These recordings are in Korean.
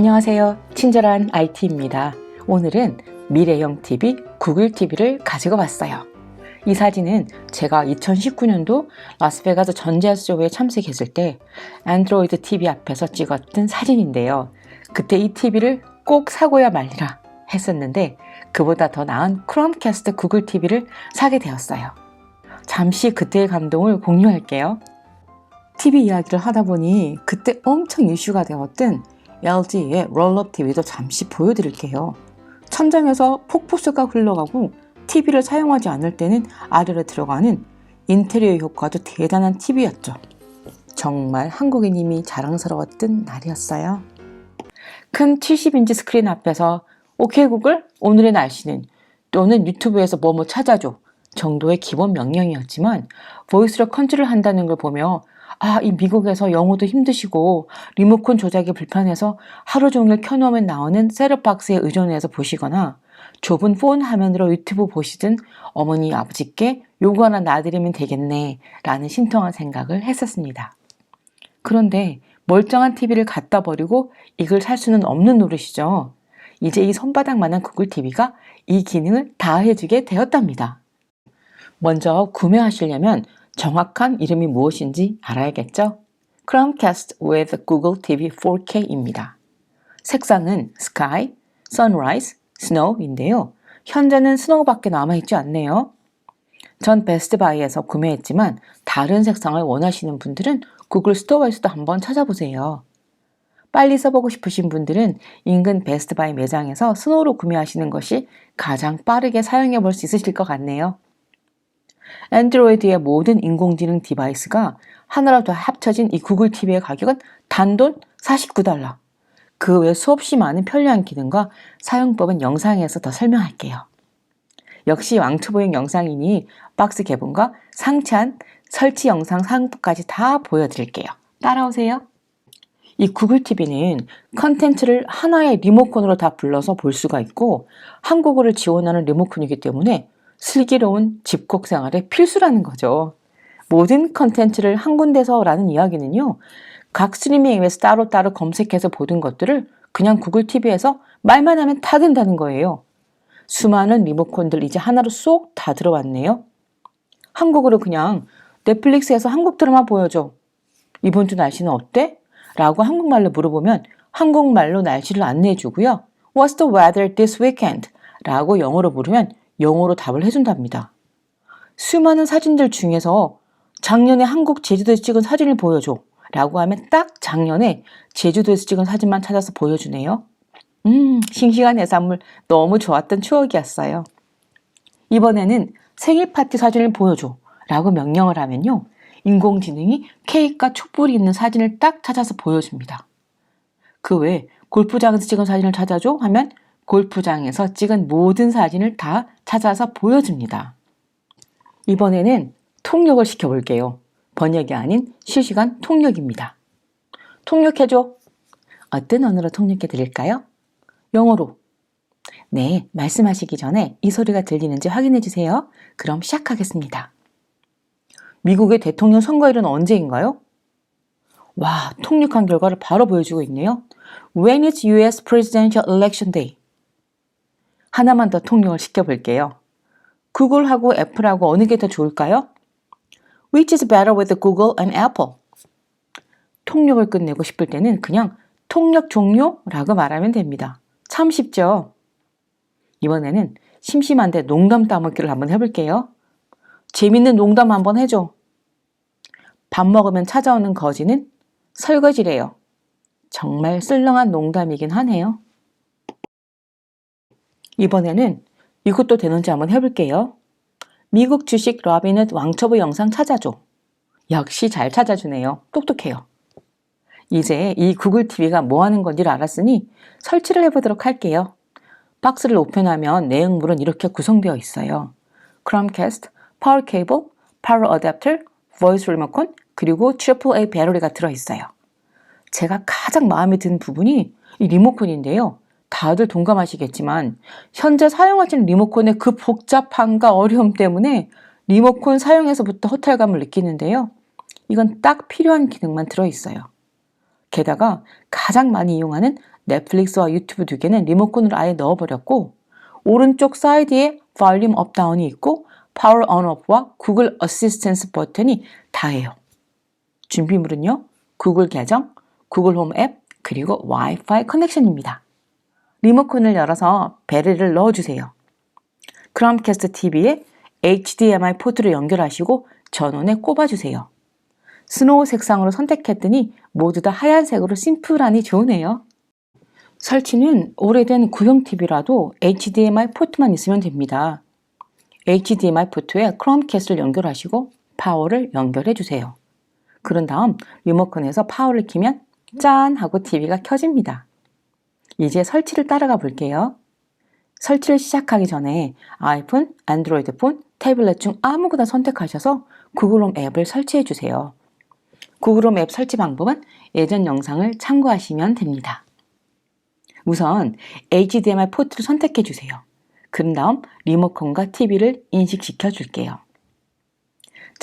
안녕하세요. 친절한 IT입니다. 오늘은 미래형 TV, 구글 TV를 가지고 왔어요. 이 사진은 제가 2019년도 라스베가스 전자쇼에 참석했을 때 안드로이드 TV 앞에서 찍었던 사진인데요. 그때 이 TV를 꼭 사고야 말리라 했었는데 그보다 더 나은 크롬캐스트 구글 TV를 사게 되었어요. 잠시 그때의 감동을 공유할게요. TV 이야기를 하다 보니 그때 엄청 이슈가 되었던 LG의 롤러 TV도 잠시 보여드릴게요. 천장에서 폭포수가 흘러가고 TV를 사용하지 않을 때는 아래로 들어가는 인테리어 효과도 대단한 TV였죠. 정말 한국인님이 자랑스러웠던 날이었어요. 큰 70인치 스크린 앞에서 오케이 구글 오늘의 날씨는 또는 유튜브에서 뭐뭐 찾아줘 정도의 기본 명령이었지만 보이스로 컨트롤 한다는 걸 보며 아, 이 미국에서 영어도 힘드시고 리모컨 조작이 불편해서 하루 종일 켜놓으면 나오는 셋업박스에 의존해서 보시거나 좁은 폰 화면으로 유튜브 보시든 어머니 아버지께 요거 하나 놔드리면 되겠네 라는 신통한 생각을 했었습니다. 그런데 멀쩡한 TV를 갖다 버리고 이걸 살 수는 없는 노릇이죠. 이제 이 손바닥만한 구글 TV가 이 기능을 다 해주게 되었답니다. 먼저 구매하시려면 정확한 이름이 무엇인지 알아야겠죠? Chromecast with Google TV 4K입니다. 색상은 Sky, Sunrise, Snow인데요. 현재는 스노우밖에 남아있지 않네요. 전 베스트바이에서 구매했지만 다른 색상을 원하시는 분들은 구글 스토어에서도 한번 찾아보세요. 빨리 써보고 싶으신 분들은 인근 베스트바이 매장에서 스노우로 구매하시는 것이 가장 빠르게 사용해 볼 수 있으실 것 같네요. 안드로이드의 모든 인공지능 디바이스가 하나로 더 합쳐진 이 구글 TV의 가격은 단돈 49달러. 그 외 수없이 많은 편리한 기능과 사용법은 영상에서 더 설명할게요. 역시 왕초보용 영상이니 박스 개봉과 상찬, 설치 영상 사용법까지 다 보여드릴게요. 따라오세요. 이 구글 TV는 컨텐츠를 하나의 리모컨으로 다 불러서 볼 수가 있고 한국어를 지원하는 리모컨이기 때문에 슬기로운 집콕 생활의 필수라는 거죠. 모든 컨텐츠를 한 군데서라는 이야기는요. 각 스트리밍 앱에서 따로따로 검색해서 보던 것들을 그냥 구글 TV에서 말만 하면 다 된다는 거예요. 수많은 리모컨들 이제 하나로 쏙 다 들어왔네요. 한국어로 그냥 넷플릭스에서 한국 드라마 보여줘. 이번 주 날씨는 어때? 라고 한국말로 물어보면 한국말로 날씨를 안내해 주고요. What's the weather this weekend? 라고 영어로 물으면 영어로 답을 해준답니다. 수많은 사진들 중에서 작년에 한국 제주도에서 찍은 사진을 보여줘. 라고 하면 딱 작년에 제주도에서 찍은 사진만 찾아서 보여주네요. 음, 싱싱한 해산물 너무 좋았던 추억이었어요. 이번에는 생일 파티 사진을 보여줘. 라고 명령을 하면요. 인공지능이 케이크가 촛불이 있는 사진을 딱 찾아서 보여줍니다. 그 외에 골프장에서 찍은 사진을 찾아줘 하면 골프장에서 찍은 모든 사진을 다 찾아서 보여줍니다. 이번에는 통역을 시켜볼게요. 번역이 아닌 실시간 통역입니다. 통역해줘. 어떤 언어로 통역해 드릴까요? 영어로. 네, 말씀하시기 전에 이 소리가 들리는지 확인해 주세요. 그럼 시작하겠습니다. 미국의 대통령 선거일은 언제인가요? 와, 통역한 결과를 바로 보여주고 있네요. When is US Presidential Election Day? 하나만 더 통역을 시켜볼게요. 구글하고 애플하고 어느 게 더 좋을까요? Which is better with Google and Apple? 통역을 끝내고 싶을 때는 그냥 통역 종료라고 말하면 됩니다. 참 쉽죠? 이번에는 심심한데 농담 따먹기를 한번 해볼게요. 재밌는 농담 한번 해줘. 밥 먹으면 찾아오는 거지는 설거지래요. 정말 쓸렁한 농담이긴 하네요. 이번에는 이것도 되는지 한번 해볼게요. 미국 주식 러비넷 왕초보 영상 찾아줘. 역시 잘 찾아주네요. 똑똑해요. 이제 이 구글 TV가 뭐 하는 건지를 알았으니 설치를 해보도록 할게요. 박스를 오픈하면 내용물은 이렇게 구성되어 있어요. 크롬캐스트, 파워 케이블, 파워 어댑터, 보이스 리모컨, 그리고 AAA 배터리가 들어있어요. 제가 가장 마음에 든 부분이 이 리모컨인데요. 다들 동감하시겠지만 현재 사용하시는 리모컨의 그 복잡함과 어려움 때문에 리모컨 사용에서부터 허탈감을 느끼는데요. 이건 딱 필요한 기능만 들어있어요. 게다가 가장 많이 이용하는 넷플릭스와 유튜브 두 개는 리모컨으로 아예 넣어버렸고 오른쪽 사이드에 볼륨 업 다운이 있고 파워 온 오프와 구글 어시스턴스 버튼이 다예요. 준비물은요. 구글 계정, 구글 홈 앱, 그리고 와이파이 커넥션입니다. 리모컨을 열어서 배터리를 넣어주세요. 크롬캐스트 TV에 HDMI 포트를 연결하시고 전원에 꼽아주세요. 스노우 색상으로 선택했더니 모두 다 하얀색으로 심플하니 좋으네요. 설치는 오래된 구형 TV라도 HDMI 포트만 있으면 됩니다. HDMI 포트에 크롬캐스트를 연결하시고 파워를 연결해 주세요. 그런 다음 리모컨에서 파워를 키면 짠 하고 TV가 켜집니다. 이제 설치를 따라가 볼게요. 설치를 시작하기 전에 아이폰, 안드로이드 폰, 태블릿 중 아무거나 선택하셔서 구글홈 앱을 설치해 주세요. 구글홈 앱 설치 방법은 예전 영상을 참고하시면 됩니다. 우선 HDMI 포트를 선택해 주세요. 그런 다음 리모컨과 TV를 인식시켜 줄게요.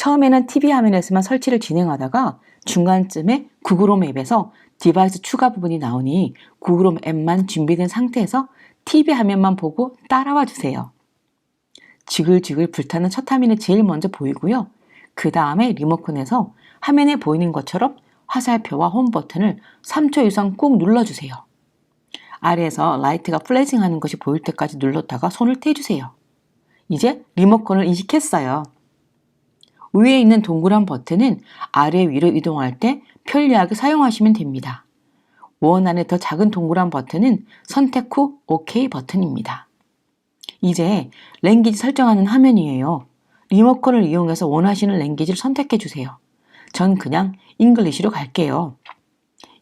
처음에는 TV 화면에서만 설치를 진행하다가 중간쯤에 구글 홈 앱에서 디바이스 추가 부분이 나오니 구글 홈 앱만 준비된 상태에서 TV 화면만 보고 따라와 주세요. 지글지글 불타는 첫 화면이 제일 먼저 보이고요. 그 다음에 리모컨에서 화면에 보이는 것처럼 화살표와 홈 버튼을 3초 이상 꾹 눌러주세요. 아래에서 라이트가 플래싱 하는 것이 보일 때까지 눌렀다가 손을 떼주세요. 이제 리모컨을 인식했어요. 위에 있는 동그란 버튼은 아래 위로 이동할 때 편리하게 사용하시면 됩니다. 원 안에 더 작은 동그란 버튼은 선택 후 OK 버튼입니다. 이제 랭귀지 설정하는 화면이에요. 리모컨을 이용해서 원하시는 랭귀지를 선택해 주세요. 전 그냥 잉글리시로 갈게요.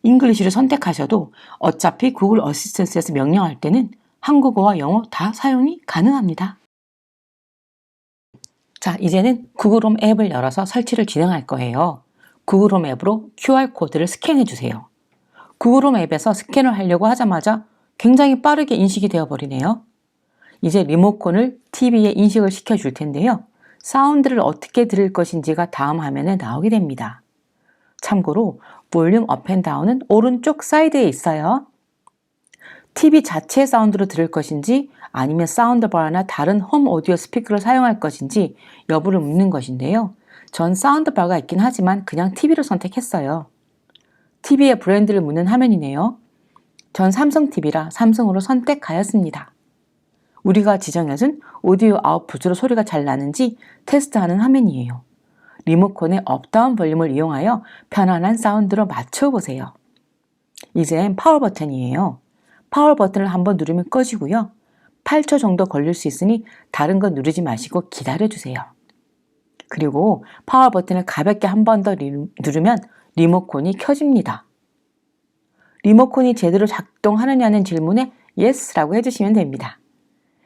잉글리시를 선택하셔도 어차피 구글 어시스턴스에서 명령할 때는 한국어와 영어 다 사용이 가능합니다. 자, 이제는 구글홈 앱을 열어서 설치를 진행할 거예요. 구글홈 앱으로 QR코드를 스캔해 주세요. 구글홈 앱에서 스캔을 하려고 하자마자 굉장히 빠르게 인식이 되어 버리네요. 이제 리모컨을 TV에 인식을 시켜 줄 텐데요. 사운드를 어떻게 들을 것인지가 다음 화면에 나오게 됩니다. 참고로 볼륨 업앤다운은 오른쪽 사이드에 있어요. TV 자체 사운드로 들을 것인지 아니면 사운드바나 다른 홈 오디오 스피커를 사용할 것인지 여부를 묻는 것인데요. 전 사운드바가 있긴 하지만 그냥 TV를 선택했어요. TV의 브랜드를 묻는 화면이네요. 전 삼성 TV라 삼성으로 선택하였습니다. 우리가 지정해준 오디오 아웃풋으로 소리가 잘 나는지 테스트하는 화면이에요. 리모컨의 업다운 볼륨을 이용하여 편안한 사운드로 맞춰보세요. 이젠 파워 버튼이에요. 파워 버튼을 한번 누르면 꺼지고요. 8초 정도 걸릴 수 있으니 다른 거 누르지 마시고 기다려주세요. 그리고 파워 버튼을 가볍게 한 번 더 누르면 리모컨이 켜집니다. 리모컨이 제대로 작동하느냐는 질문에 Yes라고 해주시면 됩니다.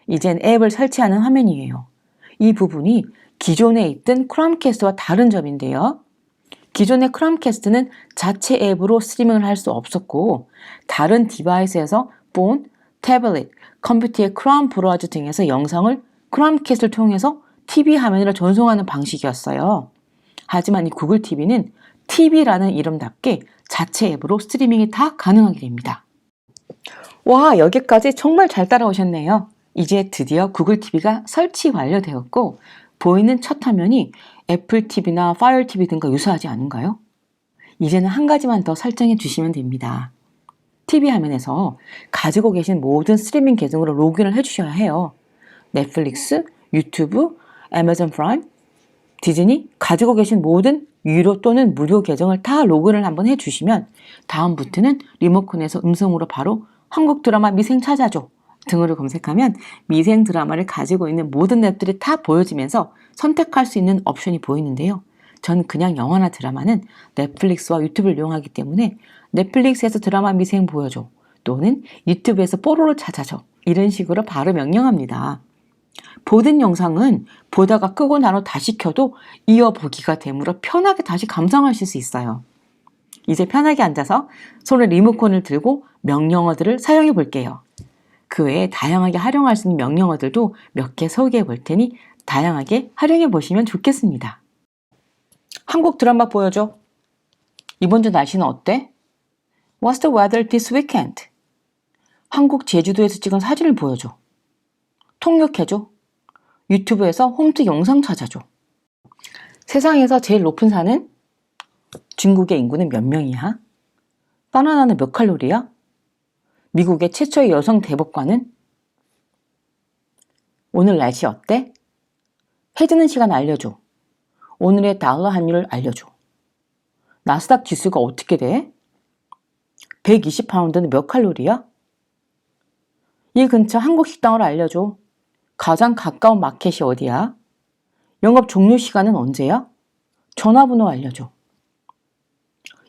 이젠 앱을 설치하는 화면이에요. 이 부분이 기존에 있던 크롬캐스트와 다른 점인데요. 기존의 크롬캐스트는 자체 앱으로 스트리밍을 할 수 없었고 다른 디바이스에서 폰, 태블릿, 컴퓨터의 크롬 브라우저 등에서 영상을 크롬캐스트를 통해서 TV 화면으로 전송하는 방식이었어요. 하지만 이 구글 TV는 TV라는 이름답게 자체 앱으로 스트리밍이 다 가능하게 됩니다. 와, 여기까지 정말 잘 따라오셨네요. 이제 드디어 구글 TV가 설치 완료되었고 보이는 첫 화면이 애플 TV나 파이어 TV 등과 유사하지 않은가요? 이제는 한 가지만 더 설정해 주시면 됩니다. TV 화면에서 가지고 계신 모든 스트리밍 계정으로 로그인을 해주셔야 해요. 넷플릭스, 유튜브, 애마존 프라임, 디즈니 가지고 계신 모든 유료 또는 무료 계정을 다 로그인을 한번 해주시면 다음부터는 리모컨에서 음성으로 바로 한국 드라마 미생 찾아줘 등으로 검색하면 미생 드라마를 가지고 있는 모든 앱들이 다 보여지면서 선택할 수 있는 옵션이 보이는데요. 전 그냥 영화나 드라마는 넷플릭스와 유튜브를 이용하기 때문에 넷플릭스에서 드라마 미생 보여줘 또는 유튜브에서 뽀로로 찾아줘 이런 식으로 바로 명령합니다. 보던 영상은 보다가 끄고 나서 다시 켜도 이어보기가 되므로 편하게 다시 감상하실 수 있어요. 이제 편하게 앉아서 손에 리모컨을 들고 명령어들을 사용해 볼게요. 그 외에 다양하게 활용할 수 있는 명령어들도 몇 개 소개해 볼 테니 다양하게 활용해 보시면 좋겠습니다. 한국 드라마 보여줘. 이번 주 날씨는 어때? What's the weather this weekend? 한국 제주도에서 찍은 사진을 보여줘. 통역해줘. 유튜브에서 홈트 영상 찾아줘. 세상에서 제일 높은 산은? 중국의 인구는 몇 명이야? 바나나는 몇 칼로리야? 미국의 최초의 여성 대법관은? 오늘 날씨 어때? 해지는 시간 알려줘. 오늘의 달러 환율을 알려줘. 나스닥 지수가 어떻게 돼? 120파운드는 몇 칼로리야? 이 근처 한국 식당을 알려줘. 가장 가까운 마켓이 어디야? 영업 종료 시간은 언제야? 전화번호 알려줘.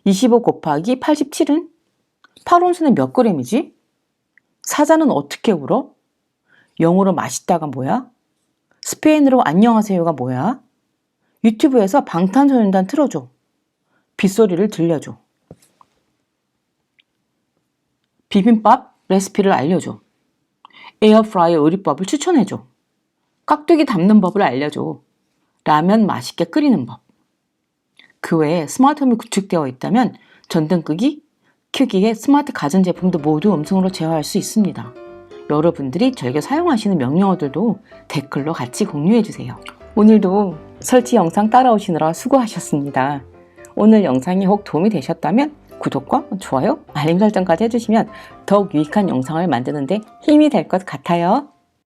25 곱하기 87은? 8온수는 몇 그램이지? 사자는 어떻게 울어? 영어로 맛있다가 뭐야? 스페인어로 안녕하세요가 뭐야? 유튜브에서 방탄소년단 틀어줘. 빗소리를 들려줘. 비빔밥 레시피를 알려줘. 에어프라이어 요리법을 추천해줘. 깍두기 담는 법을 알려줘. 라면 맛있게 끓이는 법. 그 외에 스마트홈이 구축되어 있다면 전등 끄기, 큐기의 스마트 가전제품도 모두 음성으로 제어할 수 있습니다. 여러분들이 즐겨 사용하시는 명령어들도 댓글로 같이 공유해주세요. 오늘도 설치 영상 따라오시느라 수고하셨습니다. 오늘 영상이 혹 도움이 되셨다면 구독과 좋아요, 알림 설정까지 해주시면 더욱 유익한 영상을 만드는데 힘이 될 것 같아요.